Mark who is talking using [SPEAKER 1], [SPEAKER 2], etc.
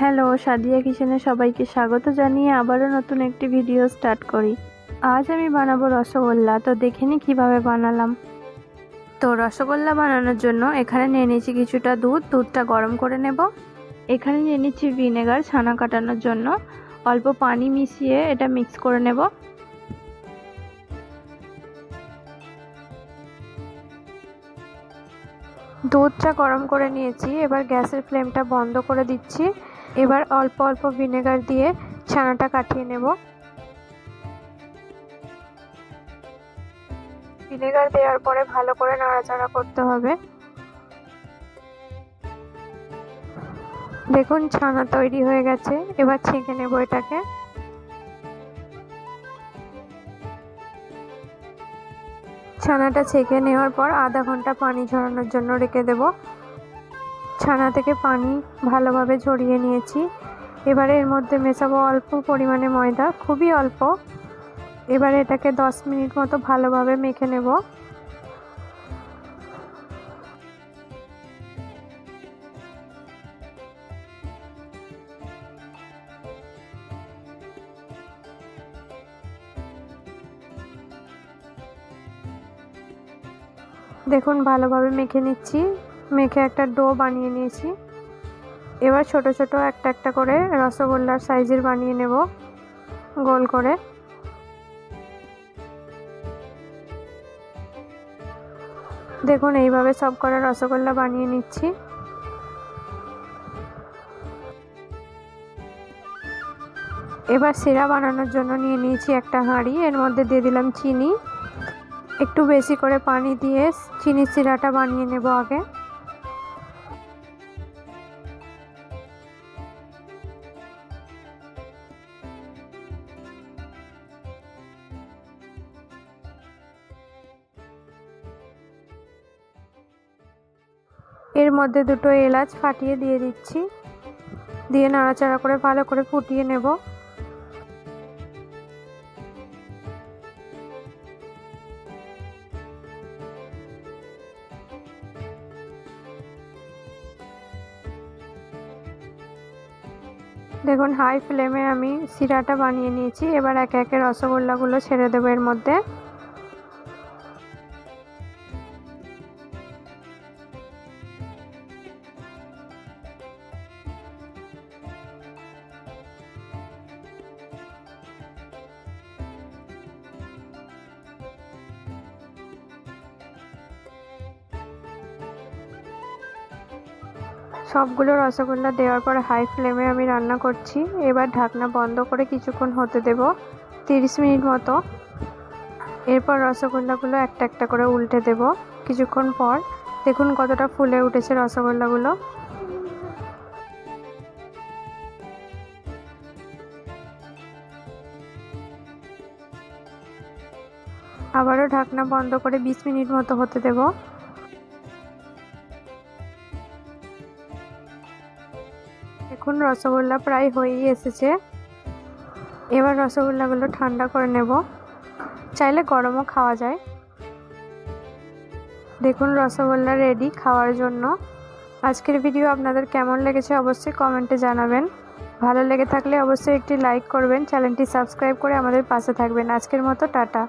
[SPEAKER 1] Hello, Sadia কিচেনে সবাইকে স্বাগত জানিয়ে আবারও নতুন একটি ভিডিও স্টার্ট করি। আজ আমি বানাবো রসগোল্লা, তো দেখে নি কীভাবে বানালাম। তো রসগোল্লা বানানোর জন্য এখানে নিয়ে নিয়েছি কিছুটা দুধ, দুধটা গরম করে নেব। এখানে নিয়ে নিচ্ছি ভিনেগার ছানা কাটানোর জন্য। অল্প পানি মিশিয়ে এটা মিক্স করে নেব। দুধটা গরম করে নিয়েছি, এবার গ্যাসের ফ্লেমটা বন্ধ করে দিচ্ছি। এবার অল্প অল্প ভিনেগার দিয়ে ছানাটা কাটিয়ে নেব। ভিনেগার দেওয়ার পরে ভালো করে নাড়াচাড়া করতে হবে। দেখুন, ছানা তৈরি হয়ে গেছে। এবার ছেঁকে নেব এটাকে। ছানাটা ছেঁকে নেওয়ার পর আধা ঘণ্টা পানি ঝরানোর জন্য রেখে দেব। ছানা থেকে পানি ভালোভাবে ঝরিয়ে নিয়েছি। এবারে এর মধ্যে মেশাবো অল্প পরিমাণে ময়দা, খুবই অল্প। এবারে এটাকে দশ মিনিট মতো ভালোভাবে মেখে নেব। দেখুন, ভালোভাবে মেখে নিচ্ছি। মেখে একটা ডো বানিয়ে নিয়েছি। এবার ছোট ছোট একটা একটা করে রসগোল্লার সাইজের বানিয়ে নেব, গোল করে। দেখুন, এইভাবে সব করা রসগোল্লা বানিয়ে নিচ্ছি। এবার সিরা বানানোর জন্য নিয়ে নিয়েছি একটা হাঁড়ি, এর মধ্যে দিয়ে দিলাম চিনি। একটু বেশি করে পানি দিয়ে চিনি সিরাটা বানিয়ে নেব আগে। এর মধ্যে দুটো এলাচ ফাটিয়ে দিয়ে দিচ্ছি। দিয়ে নাড়াচাড়া করে ভালো করে ফুটিয়ে নেব। দেখুন হাই ফ্লেমে আমি সিরাটা বানিয়ে নিয়েছি। এবার একে একে রসগোল্লাগুলো ছেড়ে দেবো এর মধ্যে। সবগুলো রসগোল্লা দেওয়ার পর হাই ফ্লেমে আমি রান্না করছি। এবার ঢাকনা বন্ধ করে কিছুক্ষণ হতে দেব, তিরিশ মিনিট মতো। এরপর রসগোল্লাগুলো একটা একটা করে উল্টে দেব। কিছুক্ষণ পর দেখুন কতটা ফুলে উঠেছে রসগোল্লাগুলো। আবারও ঢাকনা বন্ধ করে বিশ মিনিট মতো হতে দেব। রসগোল্লা প্রায় হয়েই এসেছে। এবার রসগোল্লাগুলো ঠান্ডা করে নেব। চাইলে গরমও খাওয়া যায়। দেখুন রসগোল্লা রেডি খাওয়ার জন্য। আজকের ভিডিও আপনাদের কেমন লেগেছে অবশ্যই কমেন্টে জানাবেন। ভালো লেগে থাকলে অবশ্যই একটি লাইক করবেন। চ্যানেলটি সাবস্ক্রাইব করে আমাদের পাশে থাকবেন। আজকের মতো টাটা।